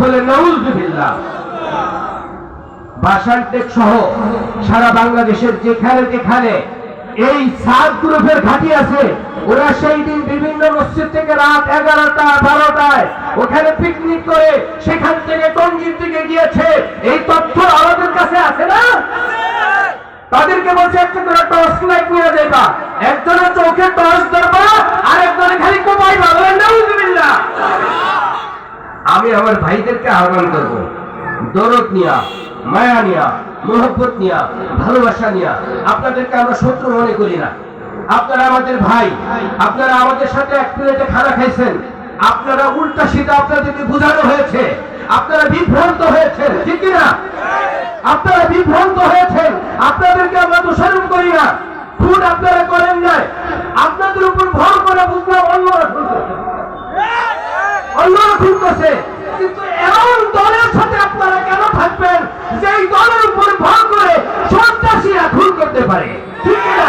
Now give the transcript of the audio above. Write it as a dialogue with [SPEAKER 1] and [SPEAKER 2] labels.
[SPEAKER 1] বলে নাউজুবিল্লাহ। বাসানটেক সহ সারা বাংলাদেশের যেখানে যেখানে এই সাত গ্রুপের ঘাঁটি আছে, ওরা সেই দিন বিভিন্ন মসজিদ থেকে রাত এগারোটা, বারোটায় ওখানে পিকনিক করে সেখান থেকে টঙ্গির দিকে গিয়েছে। এই তথ্য আমাদের কাছে আছে না? তাদেরকে বলছে, একটা করে আমি আমার ভাইদেরকে আহ্বান করব। দরদ নিয়া, মায়া নিয়া, মোহব্বত নিয়া, ভালোবাসা নিয়া আপনাদেরকে আমরা শত্রু মনে করি না। আপনারা আমাদের ভাই, আপনারা আমাদের সাথে এক প্লেটে খানা খাইছেন। আপনারা উল্টা সিধা আপনাদেরকে বোঝানো হয়েছে। আপনারা বিভ্রান্ত হয়েছেন, ঠিক না আপনারা বিভ্রান্ত হয়েছেন, আপনাদেরকে আমরা দোষারোপ করি না। খুন আপনারা করেন নাই। আপনাদের উপর ভর করে বুঝলাম অন্যরা খুন। অন্যরা খুন করছে। উপর ভর করে সন্ত্রাসীরা করতে পারে। ঠিক